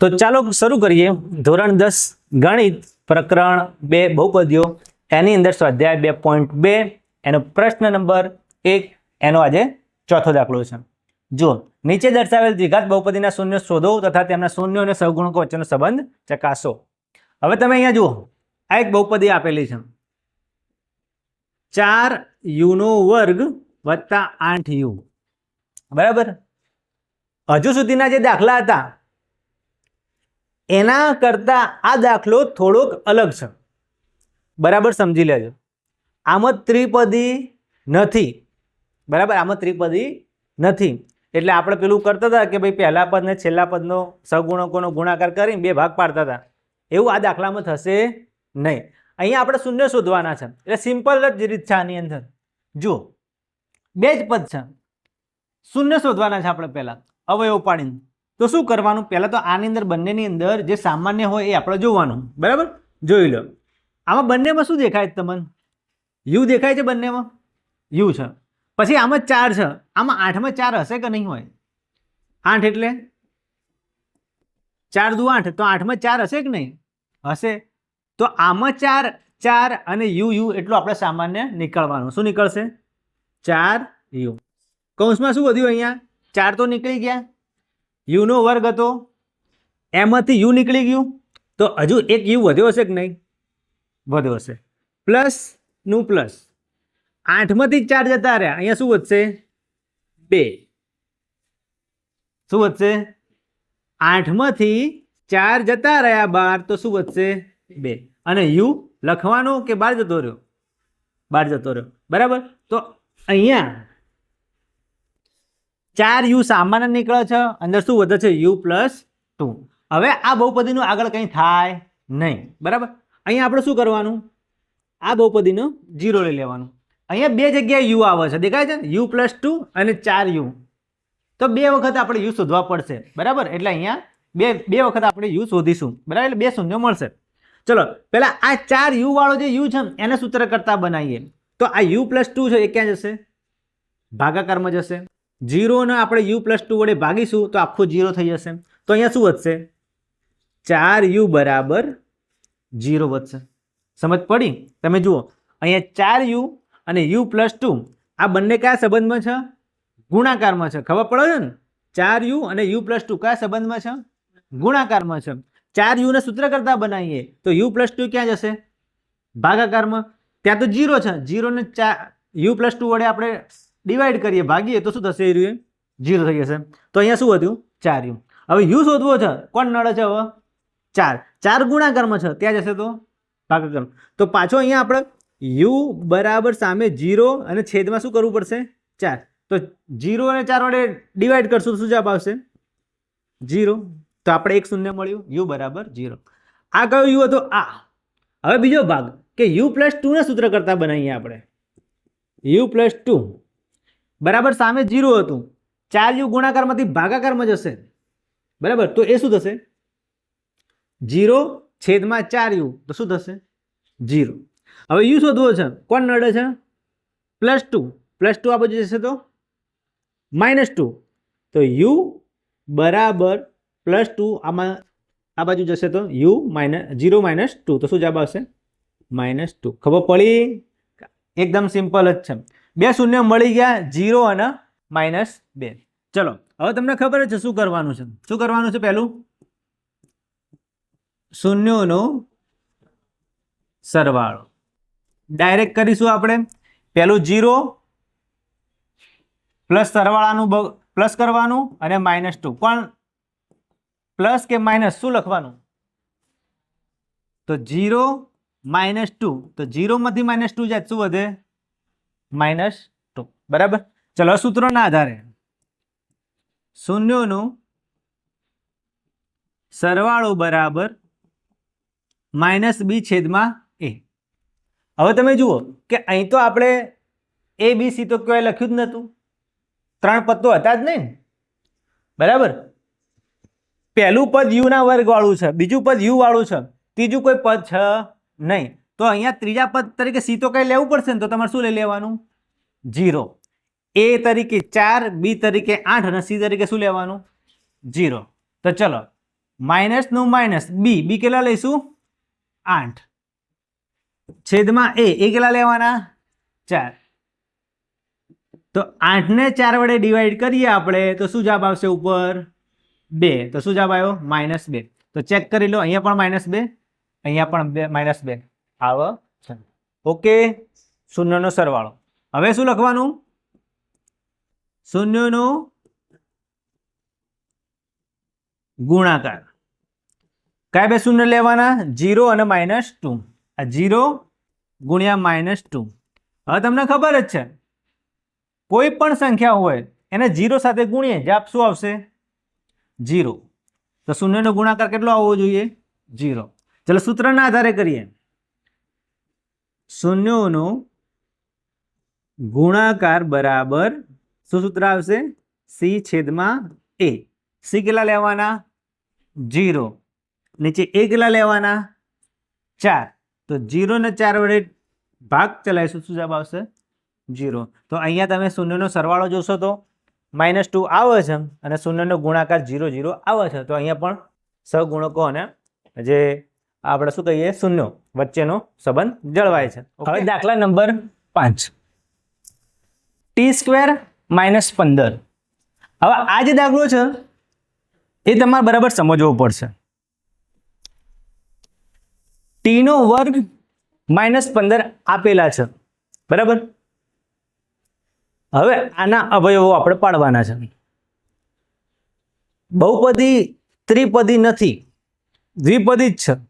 તો ચાલો શરૂ કરીએ. ધોરણ દસ ગણિત પ્રકરણ બે બહુપદીઓ. એની અંદર સ્વાધ્યાય બે પોઈન્ટ બે, એનો પ્રશ્ન નંબર એક, એનો આજે ચોથો દાખલો છે. જુઓ, નીચે દર્શાવેલ દ્વિઘાત બહુપદીના શૂન્ય શોધો તથા તેમના શૂન્ય અને સહગુણકો વચ્ચેનો સંબંધ ચકાસો. હવે તમે અહીંયા જુઓ, આ એક બહુપદી આપેલી છે. ચાર યુનો વર્ગ વત્તા આઠ યુ. બરાબર? હજુ સુધીના જે દાખલા હતા એના કરતાં આ દાખલો થોડોક અલગ છે. બરાબર સમજી લેજો. આમાં ત્રિપદી નથી. બરાબર? આમાં ત્રિપદી નથી. એટલે આપણે પેલું કરતા હતા કે ભાઈ પહેલા પદ ને છેલ્લા પદનો સગુણકોનો ગુણાકાર કરીને બે ભાગ પાડતા હતા. એવું આ દાખલામાં થશે નહીં. અહીંયા આપણે શૂન્ય શોધવાના છે. એટલે સિમ્પલ જ રીત છે આની અંદર. જુઓ. બે જ પદ છે. શૂન્ય શોધવાના છે આપણે પહેલાં. અવયવ પાડીને. તો શું કરવાનું? પહેલાં તો આની અંદર બંનેની અંદર જે સામાન્ય હોય એ આપણે જોવાનું. બરાબર? જોઈ લો. આમાં બંનેમાં શું દેખાય તમને? યુ દેખાય છે બંનેમાં? યુ છે. પછી આમાં ચાર છે. આમાં આઠમાં ચાર હશે કે નહીં હોય? આઠ એટલે? ચાર દુ આઠ. તો આઠમાં ચાર હશે કે નહીં? હશે. તો આમાં ચાર ચાર અને યુ યુ એટલું આપણે સામાન્ય નીકળવાનું. શું નીકળશે? ચાર, યુ. કૌંસમાં શું વધ્યું અહીંયા? ચાર તો નીકળી ગયા. યુનો વર્ગ હતો. એમાંથી યુ નીકળી ગયું. તો હજુ એક યુ વધ્યો હશે કે નહીં? વધ્યો હશે. પ્લસનું પ્લસ. આઠમાંથી ચાર જતા રહ્યા. અહીંયા શું વધશે? બે. શું વધશે? આઠમાંથી ચાર જતા રહ્યા બાર. તો શું વધશે? બે. અને યુ લખવાનો કે બહાર જતો રહ્યો? બહાર જતો રહ્યો. બરાબર? તો અહીંયા ચાર યુ સામાન્ય નીકળે છે, અંદર શું વધે છે? U plus two. હવે આ બહુપદીનું આગળ કંઈ થાય નહીં. બરાબર? અહીંયા આપણે શું કરવાનું? આ બહુપદીનું જીરો લઈ લેવાનું. અહીંયા બે જગ્યાએ યુ આવે છે. દેખાય છે? યુ પ્લસ ટુ અને ચાર યુ. તો બે વખત આપણે યુ શોધવા પડશે. બરાબર? એટલે અહીંયા બે બે વખત આપણે યુ શોધીશું. બરાબર? એટલે બે શૂન્ય મળશે. ચલો, પહેલાં આ ચાર યુ વાળો જે યુ છે એને સૂત્ર કરતા બનાવીએ. તો આ યુ પ્લસ ટુ છે એ ક્યાં જશે? ભાગાકારમાં જશે. જીરોને આપણે યુ પ્લસ ટુ વડે ભાગીશું તો આખું જીરો થઈ જશે. તો અહીંયા શું વધશે? ચાર યુ બરાબર જીરો વધશે. સમજ પડી? તમે જુઓ, અહીંયા ચાર યુ અને યુ પ્લસ ટુ, આ બંને કયા સંબંધમાં છે? ગુણાકારમાં છે. ખબર પડે છે ને? ચાર યુ અને યુ પ્લસ ટુ કયા સંબંધમાં છે? ગુણાકારમાં છે. ચાર યુને સૂત્ર કરતા બનાવીએ તો યુ પ્લસ ટુ ક્યાં જશે? ભાગાકારમાં. ત્યાં તો જીરો છે. જીરોને ચાર યુ પ્લસ ટુ વડે આપણે ડિવાઈડ કરીએ, ભાગીએ, તો શું થશે એ જીરો થઈ જશે. તો અહીંયા શું હતું ચાર યુ હવે યુ શોધવો છે. કોણ નડે છે હવે? ચાર. ચાર ગુણાકારમાં છે. ત્યાં જશે તો? ભાગાકાર. તો પાછો અહીંયા આપણે યુ બરાબર સામે જીરો અને છેદમાં શું કરવું પડશે? ચાર. તો જીરો અને ચાર વડે ડિવાઈડ કરશું શું જવાબ આવશે? જીરો. તો આપણે એક શૂન્ય મળ્યું. યુ બરાબર જીરો. આ કયો યુ હતો? આ. હવે બીજો ભાગ કે યુ પ્લસ ટુના સૂત્ર કરતા બનાવીએ આપણે. U plus two. બરાબર, સામે જીરો હતું. ચાર યુ ગુણાકારમાંથી ભાગાકારમાં જશે. બરાબર, તો એ શું થશે? જીરો છેદમાં ચાર યુ. તો શું થશે? જીરો. હવે યુ શોધવો છે. કોણ નડે છે? Plus two. પ્લસ ટુ આ બાજુ જશે તો? Minus two. તો યુ બરાબર પ્લસ ટુ આમાં, આ બાજુ જશે તો U minus, zero minus two. તો શું જવાબ આવશે? Minus two. ખબર પડી? એકદમ સિમ્પલ જ છે. બે શૂન્ય મળી ગયા જીરો અને માઇનસ બે. ચલો, હવે તમને ખબર છે શું કરવાનું છે. શું કરવાનું છે પહેલું? શૂન્યોનો સરવાળો. ડાયરેક્ટ કરીશું આપણે. પહેલું જીરો પ્લસ સરવાળાનું પ્લસ કરવાનું અને માઇનસ ટુ પણ પ્લસ કે માઇનસ શું લખવાનું? તો જીરો માઇનસ ટુ તો જીરોમાંથી માઇનસ ટુ જાય શું વધે? Minus two. બરાબર? ચલો સૂત્રોના આધારે. શૂન્યોનું સરવાળો બરાબર માઇનસ બી છેદમાં એ. હવે તમે જુઓ કે અહીં તો આપણે એ, બી, સી તો કહેવાય લખ્યું જ નહોતું. ત્રણ પત્તો હતા જ નહીં બરાબર? પહેલું પદ યુના વર્ગવાળું છે, બીજું પદ યુ વાળું છે, ત્રીજું કોઈ પદ છે નહીં. તો અહીંયા ત્રીજા પદ તરીકે સી તો કંઈ લેવું પડશે ને તો તમારે શું લઈ લેવાનું? જીરો એ તરીકે ચાર, બી તરીકે આઠ અને સી તરીકે શું લેવાનું? જીરો તો ચલો માઇનસનું માઇનસ બી. બી કેટલા લઈશું? આઠ. છેદમાં એ એ કેટલા લેવાના? ચાર. તો આઠને ચાર વડે ડિવાઈડ કરીએ આપણે, તો શું જવાબ આવશે ઉપર? બે. તો શું જવાબ આવ્યો? માઇનસ બે. તો ચેક કરી લો, અહીંયા પણ માઇનસ બે, અહીંયા પણ બે માઇનસ બે. આવ. છે ઓકે શૂન્યનો સરવાળો. હવે શું લખવાનું? શૂન્યનો ગુણાકાર. કયા બે શૂન્ય લેવાના? જીરો અને માઇનસ ટુ. આ જીરો ગુણ્યા માઇનસ ટુ. હવે તમને ખબર જ છે. કોઈ પણ સંખ્યા હોય, એને જીરો સાથે ગુણીએ જવાબ શું આવશે? જીરો. તો શૂન્યનો ગુણાકાર કેટલો આવવો જોઈએ? જીરો. ચલો સૂત્રના આધારે કરીએ. શૂન્યોનો ગુણાકાર બરાબર શું સૂત્ર આવશે? સી છેદમાં એ. સી કેટલા લેવાના? જીરો નીચે એ કેટલા લેવાના? ચાર. તો જીરો ને ચાર વડે ભાગ ચલાવીશું. શું જવાબ આવશે? જીરો તો અહીંયા તમે શૂન્યનો સરવાળો જોશો તો માઇનસ ટુ આવે છે અને શૂન્યનો ગુણાકાર જીરો જીરો આવે છે. તો અહીંયા પણ સહગુણકો અને જે આપણે શું કહીએ? શૂન્યો. વચ્ચેનો સંબંધ જળવાય છે. હવે દાખલા નંબર પાંચ. ટી સ્ક્વેર માઇનસ પંદર. હવે આ જે દાખલો છે એ તમારે બરાબર સમજવો પડશે. ટીનો વર્ગ માઇનસ પંદર આપેલા છે. બરાબર? હવે આના અવયવો આપણે પાડવાના છે. બહુપદી ત્રિપદી નથી. દ્વિપદી જ છે.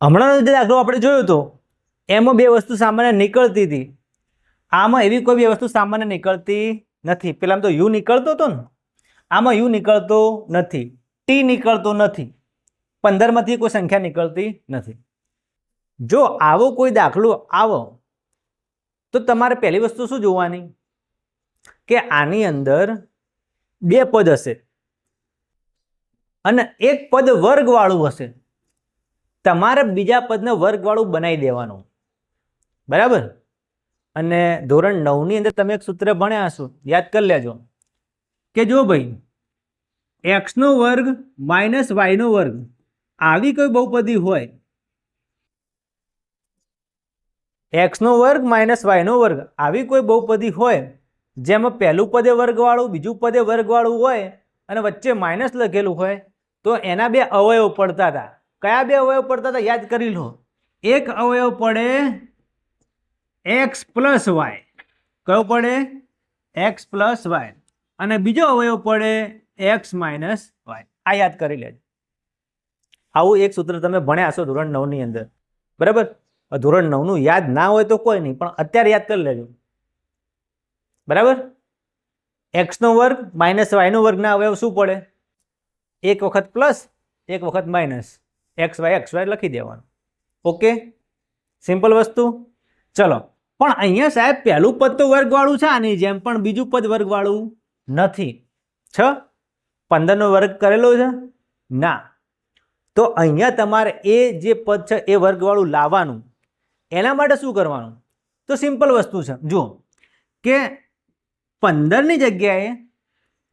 હમણાંનો જે દાખલો આપણે જોયો હતો એમાં બે વસ્તુ સામાન્ય નીકળતી હતી. આમાં એવી કોઈ બી વસ્તુ સામાન્ય નીકળતી નથી. પેલામાં તો યુ નીકળતો હતો ને, આમાં યુ નીકળતો નથી. ટી નીકળતો નથી. પંદરમાંથી કોઈ સંખ્યા નીકળતી નથી. જો આવો કોઈ દાખલો આવો, તો તમારે પહેલી વસ્તુ શું જોવાની? કે આની અંદર બે પદ હશે અને એક પદ વર્ગવાળું હશે. તમારે બીજા પદને વર્ગવાળું બનાવી દેવાનું. બરાબર? અને ધોરણ નવની અંદર તમે એક સૂત્ર ભણ્યા હશો, યાદ કરી લેજો. કે જો ભાઈ એક્સનો વર્ગ માઇનસ વાયનો વર્ગ, આવી કોઈ બહુપદી હોય? એક્સનો વર્ગ માઇનસ વાયનો વર્ગ, આવી કોઈ બહુપદી હોય? જેમાં પહેલું પદે વર્ગવાળું, બીજું પદે વર્ગવાળું હોય, અને વચ્ચે માઇનસ લખેલું હોય, તો એના બે અવયવ પડતા હતા. કયા બે અવયવ પડતા હતા યાદ કરી લો. એક અવયવ પડે એક્સ પ્લસ વાય કયો પડે? એક્સ પ્લસ વાય અને બીજો અવયવ પડે એક્સ માઇનસ વાય આ યાદ કરી લેજો. આવું એક સૂત્ર તમે ભણ્યા હશો ધોરણ નવની અંદર. બરાબર? ધોરણ નવનું યાદ ના હોય તો કોઈ નહીં, પણ અત્યારે યાદ કરી લેજો. બરાબર? એક્સનો વર્ગ માઇનસ વાયનો વર્ગના અવયવ શું પડે? એક વખત પ્લસ એક વખત minus X Y X Y લખી દેવાનું. ઓકે? સિમ્પલ વસ્તુ? ચલો. પણ અહીંયા સાહેબ પહેલું પદ તો વર્ગવાળું છે, આની જેમ પણ બીજું પદ વર્ગવાળું નથી. છ? પંદરનો વર્ગ કરેલો છે? ના. તો અહીંયા તમારે એ જે પદ છે, એ વર્ગવાળું લાવવાનું. એના માટે શું કરવાનું? તો સિમ્પલ વસ્તુ છે. જુઓ. કે પંદરની જગ્યાએ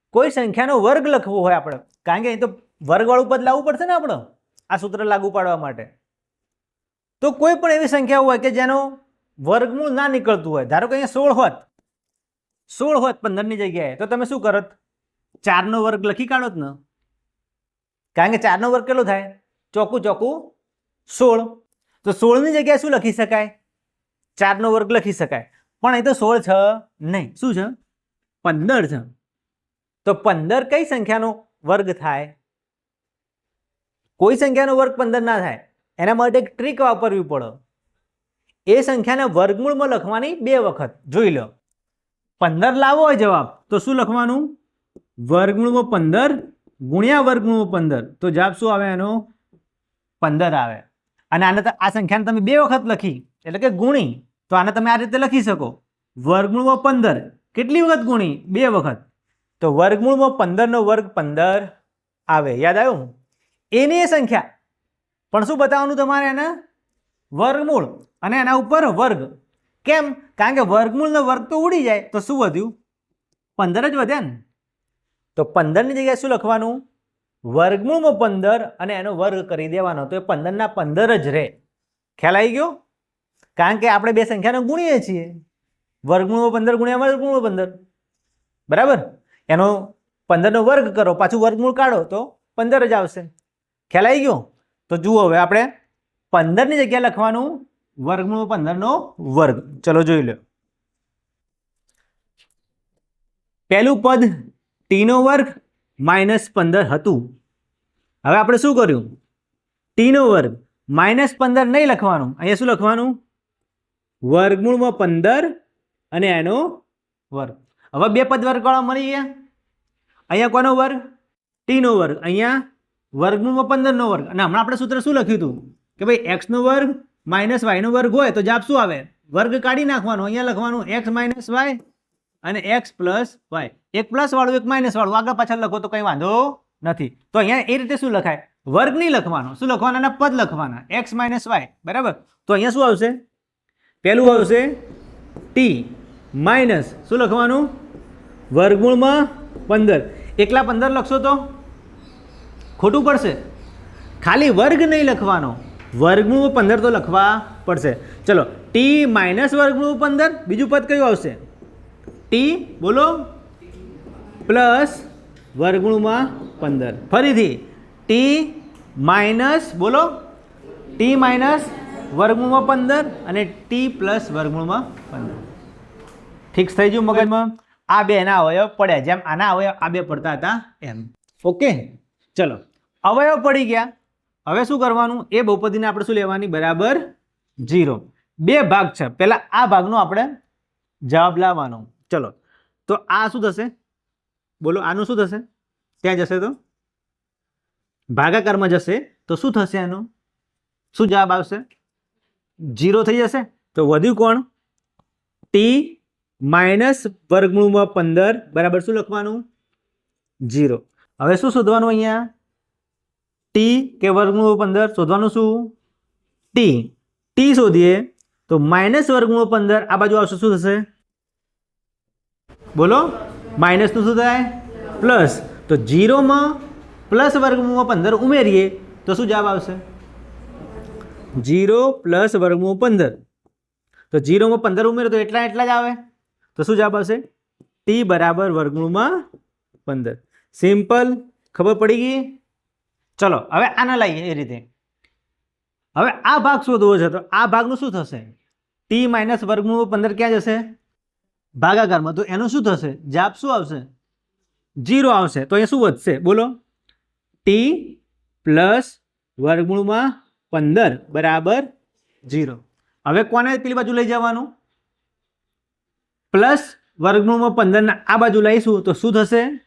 કોઈ સંખ્યાનો વર્ગ લખવો હોય આપણે. કારણ કે અહીં તો વર્ગવાળું પદ લાવવું પડશે ને આપણે. આ સૂત્ર લાગુ પાડવા માટે. તો કોઈ પણ એવી સંખ્યા હોય કે જેનો વર્ગમૂળ ના નીકળતું હોય, ધારો કે અહીંયા સોળ હોત સોળ હોત પંદરની જગ્યાએ, તો તમે શું કરત? ચારનો વર્ગ લખી કાઢોત ને. કારણ કે ચારનો વર્ગ કેટલો થાય? ચોખ્ખું ચોખ્ખું સોળ. તો સોળની જગ્યાએ શું લખી શકાય? ચારનો વર્ગ લખી શકાય. પણ અહીં તો સોળ છે નહીં. શું છે? પંદર છે. તો પંદર કઈ સંખ્યાનો વર્ગ થાય? કોઈ સંખ્યાનો વર્ગ પંદર ના થાય, એના માટે એક ટ્રીક વાપરવી પડે. એ સંખ્યાને વર્ગમૂળમાં લખવાની બે વખત, જોઈ લો. પંદર લાવો હોય જવાબ, તો શું લખવાનું? વર્ગમૂળમાં પંદર ગુણ્યા વર્ગમૂળમાં પંદર, તો જવાબ શું આવે એનો? પંદર આવે. અને આને આ સંખ્યાને તમે બે વખત લખી, એટલે કે ગુણી, તો આને તમે આ રીતે લખી શકો. વર્ગમૂળમાં પંદર, કેટલી વખત ગુણી? બે વખત. તો વર્ગમૂળમાં પંદરનો વર્ગ પંદર આવે, યાદ આવ્યું? એની એ સંખ્યા. પણ શું બતાવવાનું તમારે એને? વર્ગમૂળ. અને એના ઉપર વર્ગ. કેમ? કારણ કે વર્ગમૂળનો વર્ગ તો ઉડી જાય. તો શું વધ્યું? પંદર જ વધ્યા ને. તો પંદરની જગ્યાએ શું લખવાનું? વર્ગમૂળમાં પંદર અને એનો વર્ગ કરી દેવાનો. તો એ પંદરના પંદર જ રહે. ખ્યાલ આવી ગયો? કારણ કે આપણે બે સંખ્યાને ગુણીએ છીએ. વર્ગમૂળમાં પંદર ગુણ્યા વર્ગમૂળમાં પંદર. બરાબર? એનો પંદરનો વર્ગ કરો. પાછું વર્ગમૂળ કાઢો તો પંદર જ આવશે. ખ્યાલ આવી ગયો? તો જુઓ હવે આપણે પંદરની જગ્યાએ લખવાનું વર્ગમૂળ પંદરનો વર્ગ. ચલો જોઈ લો પહેલું પદ ટીનો વર્ગ માઇનસ પંદર હતું. હવે આપણે શું કર્યું? ટીનો વર્ગ માઇનસ પંદર નહીં લખવાનું. અહીંયા શું લખવાનું? વર્ગમૂળમાં પંદર અને એનો વર્ગ. હવે બે પદ વર્ગવાળા મળી ગયા. અહીંયા કોનો વર્ગ? ટીનો વર્ગ. અહીંયા વર્ગમૂળમાં પંદરનો વર્ગ. અને હમણાં આપણે સૂત્ર શું લખ્યું હતું? કે ભાઈ એક્સનો વર્ગ માઇનસ વાયનો વર્ગ હોય તો જવાબ શું આવે? વર્ગ કાઢી નાખવાનો. અહીંયા લખવાનું એક્સ માઇનસ વાય અને એક્સ પ્લસ વાય એક પ્લસ વાળું, એક માઇનસ વાળું. આગળ પાછળ લખો તો કંઈ વાંધો નથી. તો અહીંયા એ રીતે શું લખાય? વર્ગ નહીં લખવાનો. શું લખવાના? પદ લખવાના. એક્સ માઇનસ વાય બરાબર? તો અહીંયા શું આવશે? પહેલું આવશે ટી માઇનસ શું લખવાનું? વર્ગમૂળમાં પંદર. એકલા પંદર લખશો તો? ખોટું પડશે. ખાલી વર્ગ નહીં લખવાનો. વર્ગમૂળ પંદર તો લખવા પડશે. ચલો ટી માઇનસ વર્ગમૂળ પંદર, બીજું પદ કયું આવશે? ટી બોલો. પ્લસ વર્ગમૂળમાં પંદર. ફરીથી ટી માઇનસ, બોલો. ટી માઇનસ વર્ગમૂળમાં પંદર અને ટી પ્લસ વર્ગમૂળમાં પંદર. ફિક્સ થઈ ગયું મગજમાં? આ બે એના અવયવ પડ્યા. જેમ આના અવયવ આ બે પડતા હતા એમ. ઓકે? ચલો. અવયવ પડી ગયા. હવે શું કરવાનું? એ બહુપદીને આપણે શું લેવાની? બરાબર જીરો બે ભાગ છે. પહેલા આ ભાગનો આપણે જવાબ લાવવાનો. ચલો. તો આ શું થશે? બોલો, આનું શું થશે? ત્યાં જશે તો? ભાગાકારમાં જશે. તો શું થશે એનું શું જવાબ આવશે? જીરો થઈ જશે. તો વધ્યું કોણ? ટી માઇનસ વર્ગમૂળમાં પંદર. બરાબર શું લખવાનું? જીરો હવે શું શોધવાનું અહીંયા? ટી કે વર્ગમૂળ પંદર શોધવાનું શું? ટી ટી શોધીએ તો માઇનસ વર્ગમૂળ પંદર આ બાજુ આવશે શું થશે? બોલો. માઇનસનું શું થાય? પ્લસ. તો જીરોમાં પ્લસ વર્ગમૂળ પંદર ઉમેરીએ તો શું જવાબ આવશે? જીરો પ્લસ વર્ગમૂળ પંદર. તો જીરોમાં પંદર ઉમેરો તો એટલા એટલા જ આવે. તો શું જવાબ આવશે? ટી બરાબર વર્ગમૂળમાં પંદર. સિમ્પલ ખબર પડી ગઈ? ચલો, હવે આને લઈએ એ રીતે. હવે આ ભાગ શોધવો છે તો આ ભાગનું શું થશે? ટી માઇનસ વર્ગમૂળ પંદર ક્યાં જશે? ભાગાકારમાં. તો એનું શું થશે? જાપ શું આવશે? જીરો આવશે. તો એ શું વધશે? બોલો. ટી પ્લસ વર્ગમૂળમાં પંદર. બરાબર? જીરો. હવે કોને પેલી બાજુ લઈ જવાનું? પ્લસ વર્ગમૂળમાં પંદરના. આ બાજુ લઈશું તો શું થશે?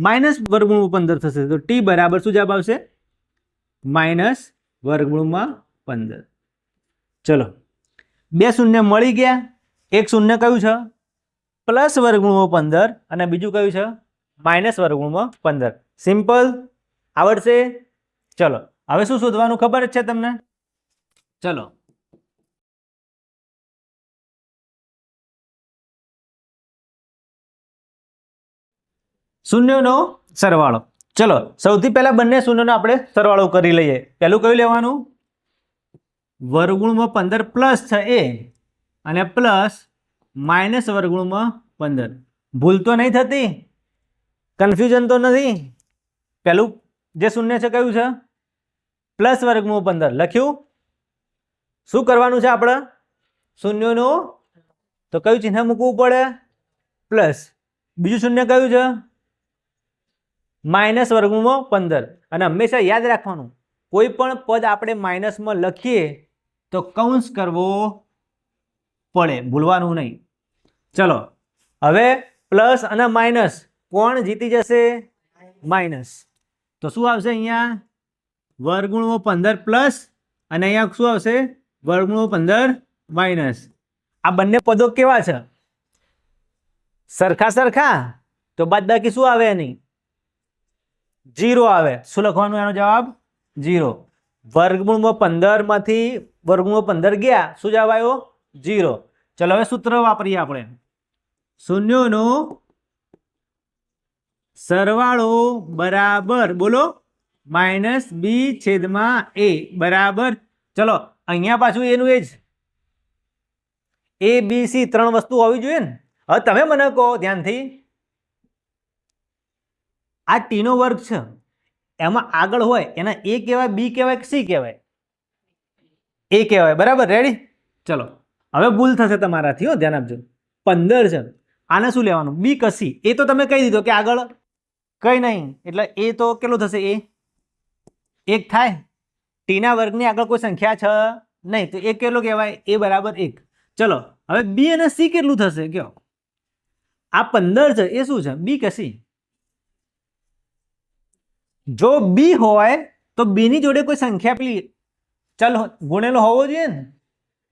માઇનસ વર્ગમૂળમાં પંદર થશે. તો ટી બરાબર શું જવાબ આવશે? માઇનસ વર્ગમૂળમાં પંદર. ચલો. બે શૂન્ય મળી ગયા. એક શૂન્ય કયું છે? પ્લસ વર્ગમૂળમાં પંદર અને બીજું કયું છે? માઇનસ વર્ગમૂળમાં પંદર. સિમ્પલ. આવડશે? ચલો. હવે શું શોધવાનું ખબર જ છે તમને? ચલો. શૂન્યનો સરવાળો. ચલો, સૌથી પહેલા બંને શૂન્યનો આપણે સરવાળો કરી લઈએ. પહેલું કયું લેવાનું? વર્ગુણમાં પંદર પ્લસ છે એ, અને પ્લસ માઇનસ વર્ગુણમાં પંદર. ભૂલ તો નહીં થતી? કન્ફ્યુઝન તો નથી? પહેલું જે શૂન્ય છે કયું છે? પ્લસ વર્ગમાં પંદર. લખ્યું? શું કરવાનું છે આપણે? શૂન્યનું? તો કયું ચિહ્ન મૂકવું પડે? પ્લસ. બીજું શૂન્ય કયું છે? માઇનસ વર્ગમૂળમાં પંદર. અને હંમેશા યાદ રાખવાનું, કોઈ પણ પદ આપણે માઇનસમાં લખીએ તો કૌંસ કરવો પડે, ભૂલવાનું નહીં. ચલો, હવે પ્લસ અને માઇનસ, કોણ જીતી જશે? માઇનસ. તો શું આવશે અહીંયા? વર્ગુણો પંદર પ્લસ, અને અહીંયા શું આવશે? વર્ગુણો પંદર માઇનસ. આ બંને પદો કેવા છે? સરખા સરખા? તો બાદ બાકી શું આવે એની? જીરો આવે. શું લખવાનું એનો જવાબ? જીરો. વર્ગમૂળમાં પંદરમાંથી વર્ગમૂળ પંદર ગયા. શું જવાબ આવ્યો? જીરો. ચલો હવે સૂત્ર વાપરીએ આપણે. શૂન્યોનો સરવાળો બરાબર બોલો. માઇનસ બી છેદમાં એ. બરાબર. ચલો, અહીંયા પાછું એનું એ જ. એ બી સી ત્રણ વસ્તુ હોવી જોઈએ ને. હવે તમે મને કહો ધ્યાનથી. આ ટીનો વર્ગ છે. એમાં આગળ હોય એના એ કહેવાય, બી કહેવાય કે સી કહેવાય? એ કહેવાય. બરાબર? રેડી ચલો. હવે ભૂલ થશે તમારાથી હો, ધ્યાન આપજો. પંદર છે આને શું લેવાનું? બી કસી એ તો તમે કહી દીધો કે આગળ. કંઈ નહીં. એટલે એ તો કેટલું થશે? એ? એક થાય? ટીના વર્ગની આગળ કોઈ સંખ્યા છે? નહીં. તો એ કેટલું કહેવાય? એ બરાબર એક. ચલો. હવે બી અને સી કેટલું થશે? કયો? આ પંદર છે. એ શું છે? બી કે જો બી હોય, તો બીની જોડે કોઈ સંખ્યા પેલી ચલ, ગુણેલો હોવો જોઈએ ને?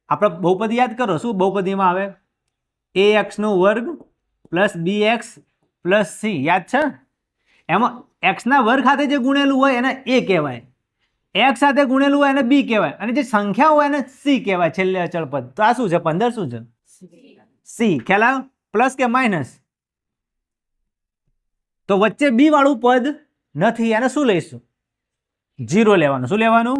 આપણે બહુપદી યાદ કરો, શું બહુપદીમાં આવે? એ એક્સનો વર્ગ plus B X plus C. યાદ છે? એમાં એક્સના વર્ગ સાથે જે ગુણેલું હોય, એને એ કહેવાય. એક્સ સાથે ગુણેલું હોય, એને બી કહેવાય. અને જે સંખ્યા હોય, એને સી કહેવાય, છેલ્લે અચળ પદ. તો આ શું છે? પંદર શું છે? સી. ખ્યાલ પ્લસ કે માઇનસ? તો વચ્ચે બી વાળું પદ નથી એને શું લઈશું? જીરો લેવાનું. શું લેવાનું?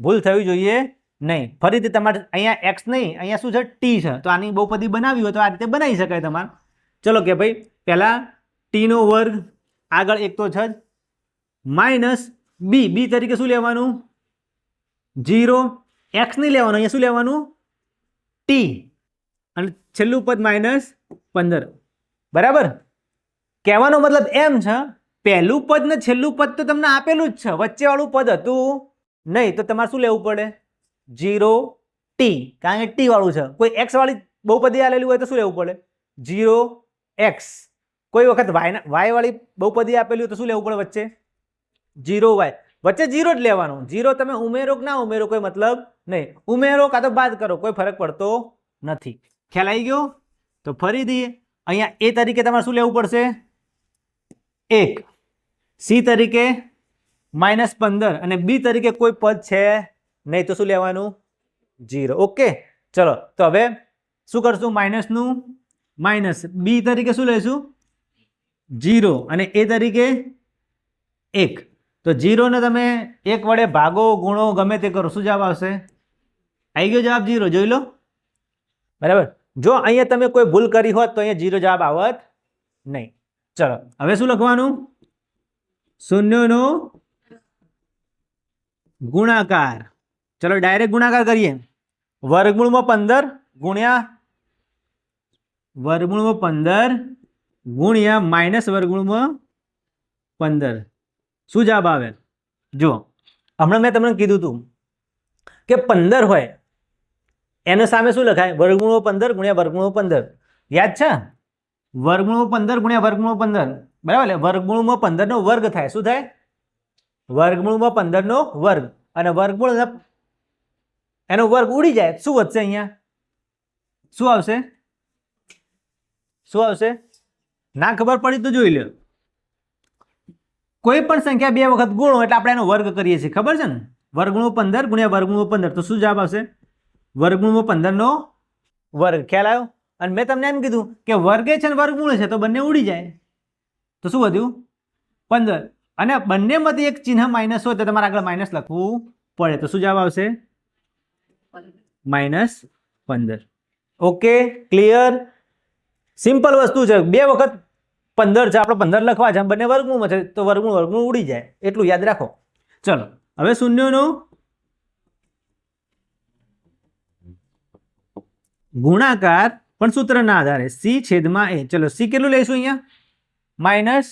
ભૂલ થવી જોઈએ નહીં. ફરીથી તમારે અહીંયા એક્સ નહીં, અહીંયા શું છે? ટી છે. તો આની બહુપદી બનાવી હોય તો આ રીતે બનાવી શકાય તમારે. ચલો કે ભાઈ, પહેલાં ટીનો વર્ગ, આગળ એક તો છે જ માઇનસ બી બી તરીકે શું લેવાનું? જીરો. એક્સ નહીં લેવાનું, અહીંયા શું લેવાનું? ટી અને છેલ્લું પદ માઇનસ પંદર. બરાબર? કહેવાનો મતલબ એમ છે પહેલું પદ ને છેલ્લું પદ તો તમને આપેલું જ છે. વચ્ચેવાળું પદ હતું નહીં, તો તમારે શું લેવું પડે? જીરો ટી કારણ કે ટી વાળું છે. કોઈ એક્સ વાળી બહુપદી આલેલી હોય તો શું લેવું પડે? જીરો એક્સ કોઈ વખત વાય વાય વાળી બહુપદી આપેલી હોય તો શું લેવું પડે વચ્ચે? જીરો વાય વચ્ચે જીરો જ લેવાનું. જીરો તમે ઉમેરો કે ના ઉમેરો કોઈ મતલબ નહીં. ઉમેરો કાં તો બાદ કરો. કોઈ ફરક પડતો નથી. ખ્યાલ આવી ગયો? તો ફરીથી અહીંયા એ તરીકે તમારે શું લેવું પડશે? એક. સી તરીકે માઇનસ પંદર અને બી તરીકે કોઈ પદ છે નહીં, તો શું લેવાનું? જીરો ઓકે, ચલો, તો હવે શું કરશું? માઇનસનું માઇનસ. બી તરીકે શું લઈશું? જીરો અને એ તરીકે એક. તો જીરોને તમે એક વડે ભાગો, ગુણો, ગમે તે કરો. શું જવાબ આવશે? આવી ગયો જવાબ જીરો જોઈ લો. બરાબર? જો અહીંયા તમે કોઈ ભૂલ કરી હોત, તો અહીંયા જીરો જવાબ આવત નહીં. ચલો, હવે શું લખવાનું? શૂન્યનો ગુણાકાર. ચલો ડાયરેક્ટ ગુણાકાર કરીએ. વર્ગમૂળમાં પંદર ગુણ્યા વર્ગમૂળમાં પંદર ગુણ્યા માઇનસ વર્ગમૂળમાં પંદર. શું જવાબ આવે? જુઓ, હમણાં મેં તમને કીધું હતું કે પંદર હોય, એના સામે શું લખાય? વર્ગમૂળો પંદર ગુણ્યા વર્ગમૂળો પંદર. યાદ છે? વર્ગમૂળો પંદર ગુણ્યા વર્ગમૂળો પંદર. બરાબર? એટલે વર્ગમૂળમાં પંદરનો વર્ગ થાય. શું થાય? વર્ગમૂળમાં પંદરનો વર્ગ. અને વર્ગમૂળ એનો વર્ગ ઉડી જાય. શું વધશે અહીંયા? શું આવશે? શું આવશે? ના ખબર પડી તો જોઈ લો. કોઈ પણ સંખ્યા બે વખત ગુણો એટલે આપણે એનો વર્ગ કરીએ છીએ. ખબર છે ને? વર્ગમૂળ પંદર ગુણ્યા વર્ગમૂળ પંદર. તો શું જવાબ આવશે? વર્ગમૂળમાં પંદરનો વર્ગ. ખ્યાલ આવ્યો? અને મેં તમને એમ કીધું કે વર્ગે છે ને વર્ગમૂળ છે, તો બંને ઉડી જાય. તો શું વધ્યું? પંદર. અને બંનેમાંથી એક ચિહ્ન માઇનસ હોય તો તમારે આગળ માઇનસ લખવું પડે. તો શું જવાબ આવશે? માઇનસ પંદર. ઓકે ક્લિયર સિમ્પલ વસ્તુ છે. બે વખત પંદર છે. આપણે પંદર લખવા છે. બંને વર્ગમૂળમાં છે. તો વર્ગમૂળ વર્ગમૂળ ઉડી જાય. એટલું યાદ રાખો. ચલો, હવે શૂન્યનું ગુણાકાર પણ સૂત્રના આધારે સી છેદમાં એ. ચલો, સી કેટલું લઈશું અહીંયા? માઇનસ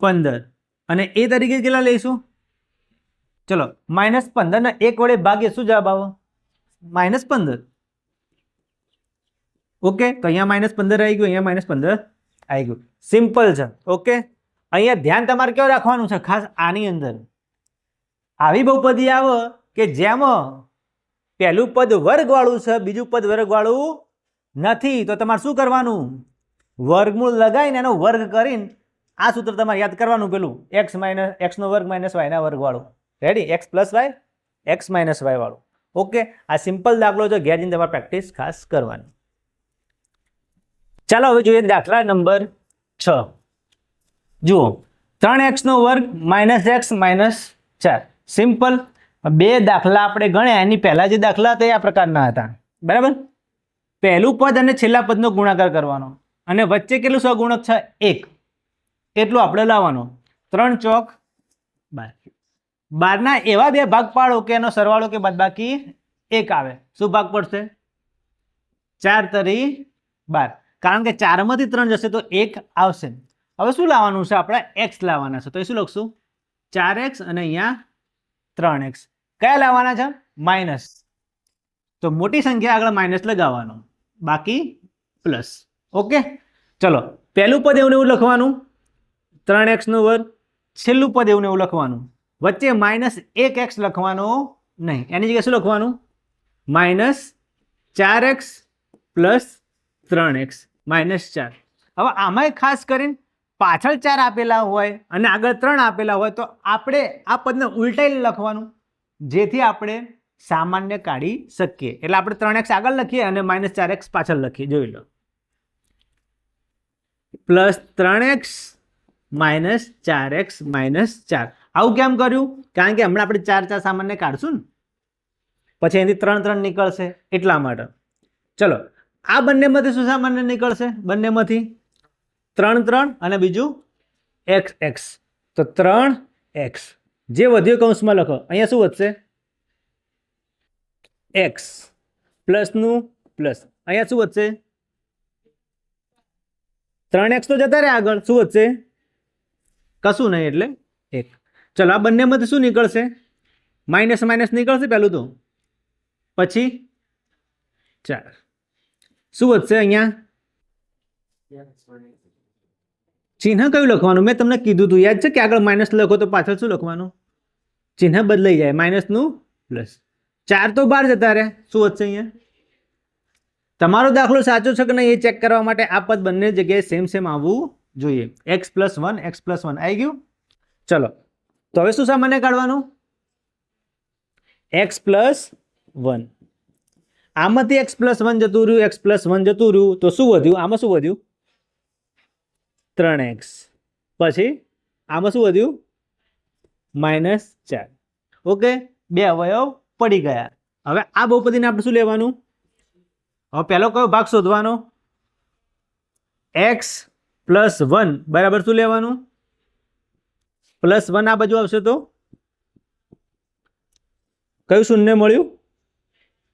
પંદર. અને એ તરીકે કેટલા લઈશું? ચલો માઇનસ પંદરને એક વડે ભાગીએ, શું જવાબ આવો? માઇનસ પંદર. ઓકે, તો અહીંયા માઇનસ પંદર આવી ગયું, અહીંયા માઇનસ પંદર આવી ગયું. સિમ્પલ છે, ઓકે? અહીંયા ધ્યાન તમારે કેવું રાખવાનું છે? ખાસ આની અંદર. આવી બહુપદી આવે કે જેમાં પહેલું પદ વર્ગવાળું છે, બીજું પદ વર્ગવાળું નથી. તો તમારે શું કરવાનું? વર્ગમૂળ લગાવીને એનો વર્ગ કરીને આ સૂત્ર તમારે યાદ કરવાનું પેલું એક્સ માઇનસ એક્સનો વર્ગ માઇનસ વાયના વર્ગવાળું. Ready X plus Y X minus વાયવાળું okay આ સિમ્પલ દાખલો છે ઘેર તમારે પ્રેક્ટિસ ખાસ કરવાની. ચાલો, હવે જોઈએ દાખલા નંબર છ. જુઓ, ત્રણ એક્સનો વર્ગ માઇનસ એક્સ માઇનસ ચાર. સિમ્પલ બે દાખલા આપણે ગણ્યા, એની પહેલાં જે દાખલા હતા એ આ પ્રકારના હતા. બરાબર? પહેલું પદ અને છેલ્લા પદનો ગુણાકાર કરવાનો. અને વચ્ચે કેટલું સગુણક છે? એક. એટલું આપણે લાવવાનો? ત્રણ ચોક બાર. બારના એવા બે ભાગ પાડો કે એનો સરવાળો કે બાદબાકી એક આવે. શું ભાગ પડશે? ચાર તરી બાર. કારણ કે ચારમાંથી ત્રણ જશે તો એક આવશે. હવે શું લાવવાનું છે? આપણે એક્સ લાવવાના છે. તો એ શું લખશું? ચાર એક્સ અને અહીંયા ત્રણ એક્સ. કયા લાવવાના છે? માઇનસ. તો મોટી સંખ્યા આગળ માઇનસ લગાવવાનો. બાકી પ્લસ. ઓકે? ચલો, પહેલું પદ એવું એવું લખવાનું. ત્રણ એક્સનું વર્ગ. છેલ્લું પદ એવું એવું લખવાનું. વચ્ચે માઇનસ એક એક્સ લખવાનો નહીં. એની જગ્યાએ શું લખવાનું? માઇનસ ચાર એક્સ પ્લસ ત્રણ એક્સ. માઇનસ ચાર. હવે આમાંય ખાસ કરીને પાછળ ચાર આપેલા હોય અને આગળ ત્રણ આપેલા હોય તો આપણે આ પદને ઉલટાઈને લખવાનું, જેથી આપણે સામાન્ય કાઢી શકીએ. એટલે આપણે ત્રણ એક્સ આગળ લખીએ અને માઇનસ ચાર એક્સ પાછળ લખીએ. જોઈ લો. પ્લસ ત્રણ એક્સ માઇનસ ચાર એક્સ માઇનસ ચાર. આવું કેમ કર્યું? કારણ કે હમણાં આપણે ચાર ચાર સામાન્ય કાઢશું ને. પછી એનાથી ત્રણ ત્રણ નીકળશે એટલા માટે. ચલો, આ બંનેમાંથી શું સામાન્ય નીકળશે? બંનેમાંથી ત્રણ ત્રણ અને બીજું એક્સ એક્સ. તો ત્રણ એક્સ. જે વધ્યું કૌંસમાં લખો. અહીંયા શું વધશે? એક્સ. પ્લસનું પ્લસ. અહીંયા શું વધશે? ત્રણ એક્સ તો જતા રહે આગળ. શું વધશે? કશું નહીં એટલે એક. ચલો, આ બંનેમાંથી શું નીકળશે? માઇનસ માઇનસ નીકળશે પહેલું તો. પછી? ચાર. શું વધશે અહીંયા? ચિહ્ન કયું લખવાનું? મેં તમને કીધું હતું યાદ છે કે આગળ માઇનસ લખો તો પાછળ શું લખવાનું? ચિહ્ન બદલાઈ જાય. માઇનસનું પ્લસ ચાર તો બહાર જતા રહે શું વધશે અહીંયા? તમારો દાખલો સાચો છે કે નહીં એ ચેક કરવા માટે આ પદ બંને જગ્યાએ સેમ સેમ આવવું જોઈએ. X plus one X plus one આવી ગયું? ચલો. તો હવે શું સામાન્ય કાઢવાનું? એક્સ પ્લસ વન આમાંથી એક્સ પ્લસ વન જતું રહ્યું એક્સ પ્લસ વન જતું રહ્યું. તો શું વધ્યું? આમાં શું વધ્યું? ત્રણ એક્સ પછી આમાં શું વધ્યું? માઇનસ ચાર. ઓકે? બે અવયવ પડી ગયા. હવે આ બહુપદીને આપણે શું લેવાનું? હવે પહેલો કયો ભાગ શોધવાનો? એક્સ પ્લસ વન બરાબર શું લેવાનું? પ્લસ વન આ બાજુ આવશે તો? કયું શૂન્ય મળ્યું?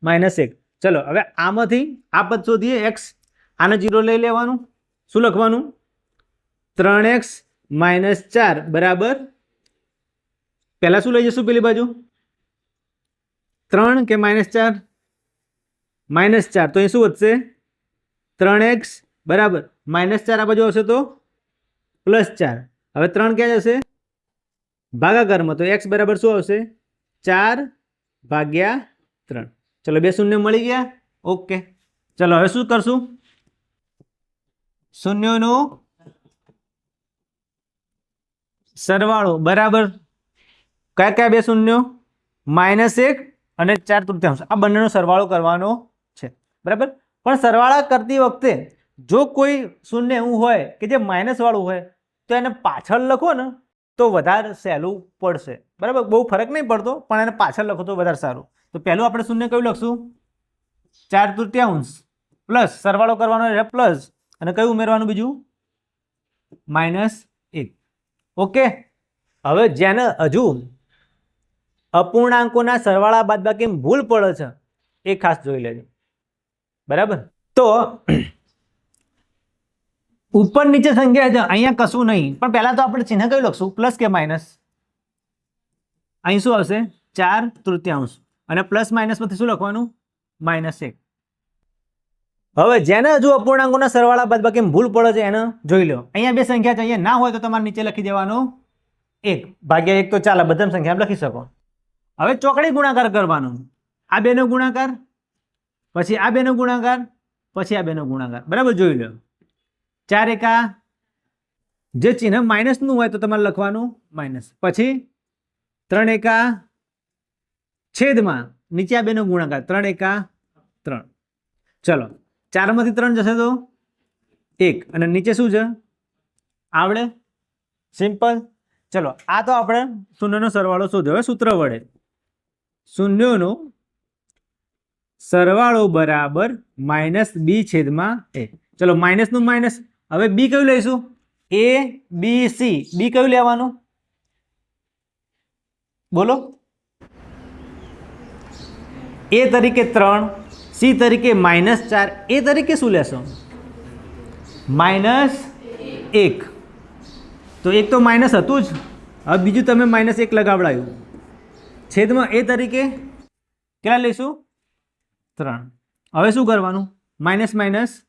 માઇનસ એક. ચલો, હવે આમાંથી આ પદ શોધીએ એક્સ આને જીરો લઈ લેવાનું. શું લખવાનું? ત્રણ એક્સ માઇનસ ચાર, બરાબર? પહેલાં શું લઈ જશું પેલી બાજુ? ત્રણ કે માઇનસ ચાર? માઇનસ ચાર. તો અહીં શું વધશે? ત્રણ એક્સ બરાબર. માઇનસ ચાર આ બાજુ આવશે તો પ્લસ ચાર. હવે ત્રણ ક્યાં જશે? ભાગાકારમાં. તો એક્સ બરાબર શું આવશે? ચાર ભાગ્યા ત્રણ. ચલો બે શૂન્ય મળી ગયા? ઓકે. ચલો હવે શું કરશું? શૂન્યનો સરવાળો. બરાબર. કયા કયા બે શૂન્યો? માઇનસ એક અને ચાર તૃતીયાંશ. આ બંનેનો સરવાળો કરવાનો બરાબર? પણ સરવાળા કરતી વખતે જો કોઈ શૂન્ય એવું હોય કે જે માઇનસવાળું હોય, તો એને પાછળ લખો ને, તો વધારે સહેલું પડશે. બરાબર? બહુ ફરક નહીં પડતો, પણ એને પાછળ લખો તો વધારે સારું. તો પહેલું આપણે શૂન્ય કયું લખશું? ચાર તૃતીયાંશ પ્લસ સરવાળો કરવાનો રહે પ્લસ. અને કયું ઉમેરવાનું બીજું? માઇનસ એક. ઓકે? હવે જેને હજુ અપૂર્ણાંકોના સરવાળા બાદ બાકી ભૂલ પડે છે, એ ખાસ જોઈ લેજો. બરાબર? તો ઉપર નીચે સંખ્યા છે, અહીંયા કશું નહીં. પણ પહેલા તો આપણે ચિહ્ન કયું લખશું, પ્લસ કે માઇનસ? અહીં શું આવશે? ચાર તૃતીયાંશ. અને પ્લસ માઇનસમાંથી શું લખવાનું? માઇનસ એક. હવે જેને હજુ અપૂર્ણાંકોના સરવાળા બાદબાકી ભૂલ પડે છે, એને જોઈ લો. અહીંયા બે સંખ્યા છે, અહીંયા ના હોય તો તમારે નીચે લખી દેવાનું એક. ભાગ્યા એક તો ચાલે બધા સંખ્યા લખી શકો. હવે ચોકડી ગુણાકાર કરવાનો. આ બેનો ગુણાકાર પછી આ બેનો ગુણાકાર, પછી આ બેનો ગુણાકાર. બરાબર જોઈ લો. ચાર એકા, જે ચિહ્ન માઇનસનું હોય તો તમારે લખવાનું માઇનસ પછી ત્રણ એકા છેદમાં નીચે આ બેનો ગુણાકાર, ત્રણ એકા ત્રણ. ચલો, ચારમાંથી ત્રણ જશે તો એક. અને નીચે શું છે? આવડે? સિમ્પલ ચલો, આ તો આપણે શૂન્યનો સરવાળો શોધ્યો. હવે સૂત્ર વડે. શૂન્યનો સરવાળો બરાબર માઇનસ બી છેદમાં એ. ચલો માઇનસનું માઇનસ. હવે બી કયું લઈશું? એ, બી, સી. બી કયું લેવાનું? બોલો. એ તરીકે ત્રણ, સી તરીકે માઇનસ ચાર. એ તરીકે શું લેશો? માઇનસ એક. તો એક તો માઇનસ હતું જ. હવે બીજું તમે માઇનસ એક લગાવડાયું. છેદમાં એ તરીકે કેટલા લઈશું? ત્રણ. હવે શું કરવાનું? Minus minus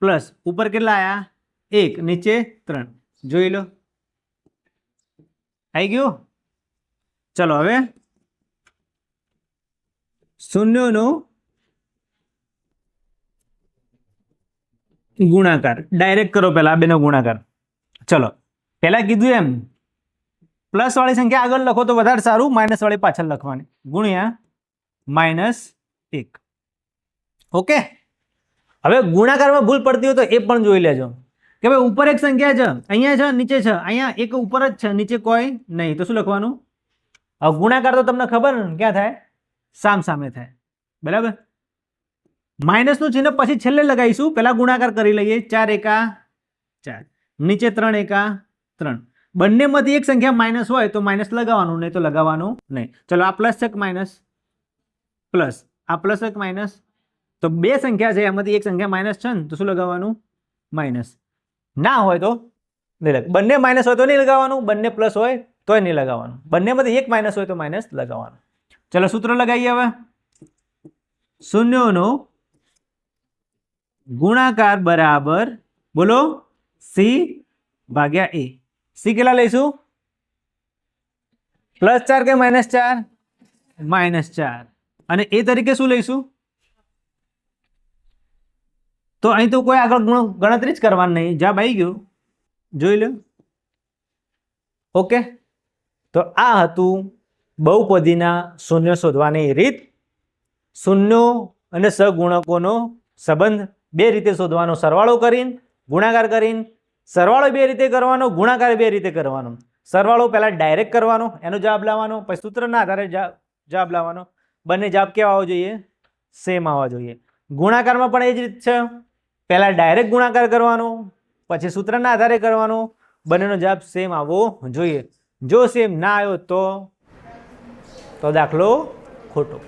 plus. ઉપર કેટલા આવ્યા એક. નીચે ત્રણ. જોઈ લો. આવી ગયું? ચલો હવે. શૂન્યનું ગુણાકાર. ડાયરેક્ટ કરો પહેલા આ બેનો ગુણાકાર. ચલો. પહેલા કીધું એમ. પ્લસ વાળી સંખ્યા આગળ લખો તો વધારે સારું. માઇનસ વાળી પાછળ લખવાની. ગુણ્યા માઇનસ એક. ઓકે? હવે ગુણાકારમાં ભૂલ પડતી હોય તો એ પણ જોઈ લેજો. કે ભાઈ ઉપર એક સંખ્યા છે, અહીંયા છે, નીચે છે. અહીંયા એક ઉપર જ છે, નીચે કોઈ નહીં. તો શું લખવાનું? હવે ગુણાકાર તો તમને ખબર ક્યાં થાય? સામ સામે થાય. બરાબર? માઇનસનું ચિહ્ન પછી છેલ્લે લગાવીશું. પહેલા ગુણાકાર કરી લઈએ. ચાર એકા ચાર. નીચે ત્રણ એકા ત્રણ. બંનેમાંથી એક સંખ્યા માઇનસ હોય તો માઇનસ લગાવવાનું, નહીં તો લગાવવાનું નહીં. ચલો, આ પ્લસ છે માઇનસ? પ્લસ. આ પ્લસ એક માઇનસ? તો બે સંખ્યા છે, એમાંથી એક સંખ્યા માઇનસ છે ને, તો શું લગાવવાનું? માઇનસ ના હોય તો નહીં બંને માઇનસ હોય તો નહીં લગાવવાનું, બંને પ્લસ હોય તોય નહીં લગાવવાનું. બંનેમાંથી એક માઇનસ હોય તો માઇનસ લગાવવાનું. ચલો સૂત્ર લગાવીએ હવે. શૂન્યોનો ગુણાકાર બરાબર બોલો સી ભાગ્યા એ સી કેટલા લઈશું? પ્લસ ચાર કે માઇનસ ચાર? માઇનસ ચાર. અને એ તરીકે શું લઈશું? તો અહીં તો કોઈ આગળ ગુણ- ગણતરી જ કરવાની નહીં. જવાબ આવી ગયો. જોઈ લો ઓકે. તો આ હતું બહુપદીના શૂન્ય શોધવાની રીત. શૂન્યો અને સગુણકોનો સંબંધ બે રીતે શોધવાનો. સરવાળો કરીને ગુણાકાર કરીને સરવાળો બે રીતે કરવાનો, ગુણાકાર બે રીતે કરવાનો. સરવાળો પહેલાં ડાયરેક્ટ કરવાનો, એનો જવાબ લાવવાનો, પછી સૂત્રના આધારે જવાબ લાવવાનો. બંને જવાબ કેવા આવવા જોઈએ? સેમ આવવા જોઈએ. ગુણાકારમાં પણ એ જ રીત છે. પહેલાં ડાયરેક્ટ ગુણાકાર કરવાનો, પછી સૂત્રના આધારે કરવાનો, બંનેનો જવાબ સેમ આવવો જોઈએ. જો સેમ ના આવ્યો તો દાખલો ખોટો.